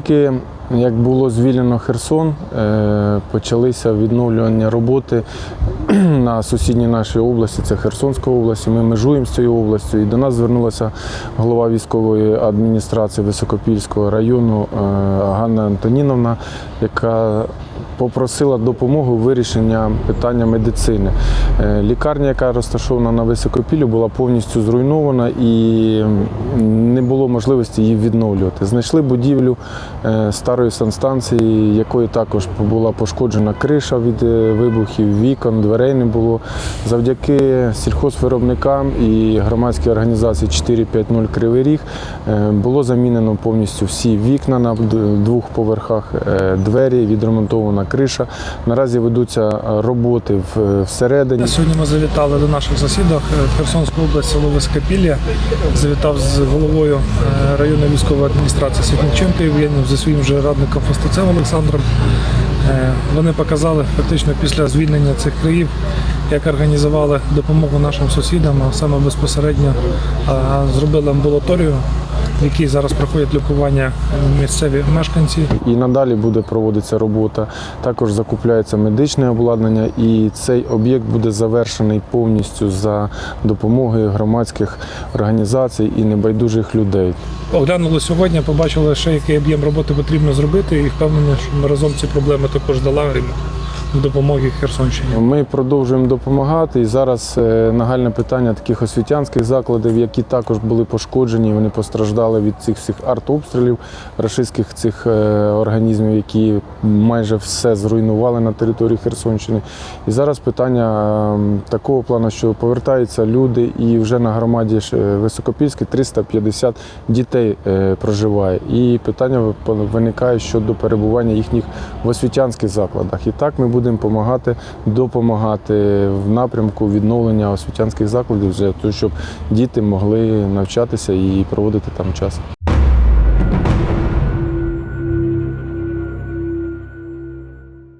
тільки як було звільнено Херсон, е, почалися відновлювання роботи на сусідній нашій області, це Херсонська область. Ми межуємо з цією областю. І до нас звернулася голова військової адміністрації Високопільського району е, Ганна Антоніновна, яка попросила допомогу у вирішенні питання медицини. Е, Лікарня, яка розташована на Високопіллі, була повністю зруйнована і не було можливості її відновлювати. Знайшли будівлю е, старої санстанції, якої також була пошкоджена криша від е, вибухів, вікон, дверей не було. Завдяки сільхозвиробникам і громадській організації 450 Кривий Ріг було замінено повністю всі вікна на двох поверхах, двері, відремонтована криша. Наразі ведуться е, роботи всередині. Сьогодні ми завітали до наших сусідів е, в Херсонську область, село Вископілля. Завітав з головою е, районної військової адміністрації Світниченко Євгенієм, зі своїм же радником Фостецем Олександром. Е, Вони показали фактично після звільнення цих країв, як організували допомогу нашим сусідам, а саме безпосередньо е, зробили амбулаторію, в якій зараз проходять лікування місцеві мешканці. І надалі буде проводитися робота. Також закупляється медичне обладнання, і цей об'єкт буде завершений повністю за допомогою громадських організацій і небайдужих людей. Оглянули сьогодні, побачили ще який об'єм роботи потрібно зробити, і впевнені, що ми разом ці проблеми також долагодимо в допомоги Херсонщині. Ми продовжуємо допомагати. І зараз е, нагальне питання таких освітянських закладів, які також були пошкоджені. Вони постраждали від цих всіх артобстрілів рашистських цих е, організмів, які майже все зруйнували на території Херсонщини. І зараз питання е, такого плану, що повертаються люди, і вже на громаді Високопільській 350 дітей проживає. І питання виникає щодо перебування їхніх в освітянських закладах. І так ми будемо допомагати, допомагати в напрямку відновлення освітянських закладів, для того, щоб діти могли навчатися і проводити там час.